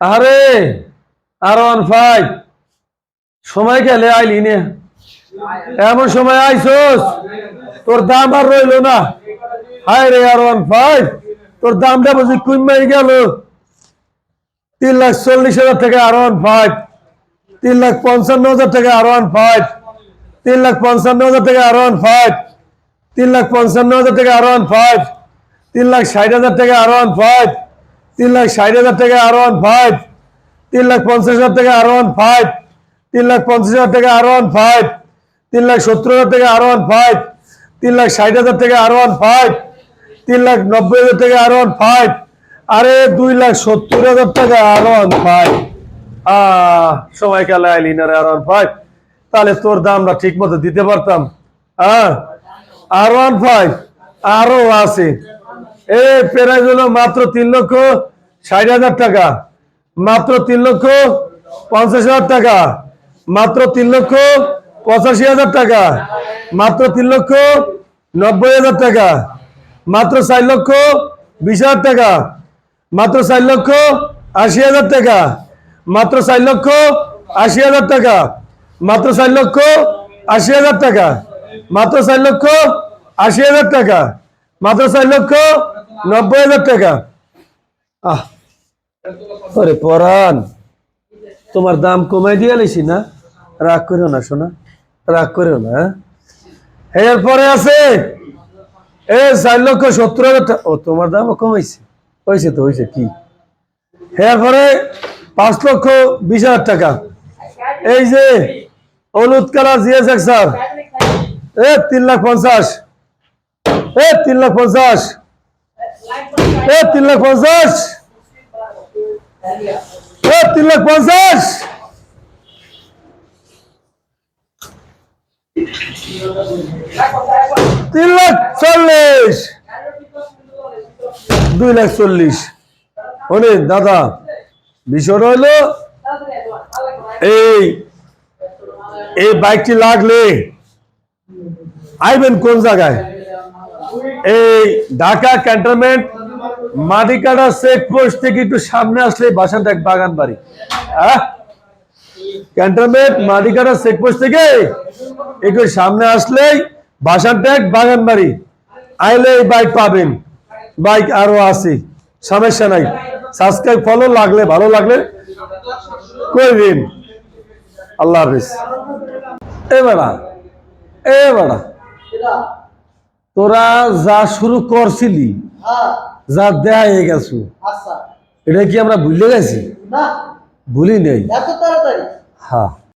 আরে আর one five সময় গেলে আইলি নে। এমন সময় আইসোস, তোর দাম আর রইল না। হায় রে, আর ওয়ান ফাইভ তোর দামটা বুঝি কমে গেল। তিন লাখ চল্লিশ হাজার টাকা আর ওয়ান ফাইভ তিন লাখ পঞ্চান্ন হাজার টাকা আর ওয়ান ফাইভ তিন লাখ পঞ্চান্ন হাজার টাকা আর ওয়ান ফাইভ তিন লাখ পঞ্চান্ন হাজার টাকা আর ওয়ান ফাইভ তিন লাখ ষাট হাজার টাকা আর ওয়ান ফাইভ তিন লাখ ষাট হাজার টাকা আর ওয়ান ফাইভ তিন লাখ পঞ্চাশ হাজার টাকা আর ওয়ান ফাইভ তিন লাখ পঞ্চাশ হাজার টাকা আর ওয়ান ফাইভ তিন লাখ সত্তর হাজার টাকা আর ওয়ান ফাইভ তিন লাখ ষাট হাজার টাকা আর ওয়ান ফাইভ তিন লাখ নব্বই হাজার টাকা আর ওয়ান ফাইভ আরে দুই লাখ সত্তর হাজার টাকা আর ওয়ান ফাইভ আহ সময় কালে আইলি না আর ওয়ান ফাইভ তাহলে তোর দামটা ঠিক মতো দিতে পারতাম। হ্যাঁ? আর ওয়ান ফাইভ আরও আছে। এই প্রাইজ হলো মাত্র তিন লক্ষ ষাট হাজার টাকা। মাত্র তিন লক্ষ পঞ্চাশ হাজার টাকা। মাত্র তিন লক্ষ পঁচাশি হাজার টাকা। মাত্র তিন লক্ষ নব্বই হাজার টাকা। মাত্র চার লক্ষ বিশ হাজার টাকা। মাত্র চার লক্ষ আশি হাজার টাকা। মাত্র চার লক্ষ আশি হাজার টাকা। মাত্র চার লক্ষ আশি হাজার টাকা। মাত্র চার লক্ষ আশি হাজার টাকা। মাত্র চার লক্ষ নব্বই হাজার টাকা। আহ, ওরে পরান তোমার দাম কমাই দিয়ে লিছি না? রাগ করিও না শোনা রাগ করিও না হ্যাঁ? এরপরে আছে, এ চার লক্ষ সত্তর হাজার টাকা ও, তোমার দামও কমাইছে। হয়েছে তো হয়েছে কি? এরপরে পাঁচ লক্ষ বিশ হাজার টাকা। এই যে, হলুদ কালার জিএস স্যার এ, তিন লাখ পঞ্চাশ। এ, তিন লাখ পঞ্চাশ। এ, তিন লাখ পঞ্চাশ। এ, তিন লাখ পঞ্চাশ। তিন লাখ চল্লিশ। দুই লাখ চল্লিশ। শোনেন দাদা, বিষয়টা হলো, এই এই বাইকটি লাগলে আইবেন কোন জায়গায়? এই Dhaka cantonment Matikata check post থেকে একটু সামনে আসলে বাসানটা এক বাগান বাড়ি। হ্যাঁ ক্যান্টনমেন্ট মাটিকাটা চেক পোস্ট থেকে একটু সামনে আসলেই বাসানটা এক বাগান বাড়ি। আইলে এই বাইক পাবেন। বাইক আরও আছে। সমস্যা নাই। সাবস্ক্রাইব ফলো লাগলে, ভালো লাগলে করবেন আল্লাহ হাফিজ। এ বেড়া এ বেড়া। তোরা যা শুরু করছিলি হ্যাঁ। যা দেয়া হয়ে গেছো আচ্ছা। এটা কি আমরা ভুলে গেছি? ভুলি নেই। হ্যাঁ।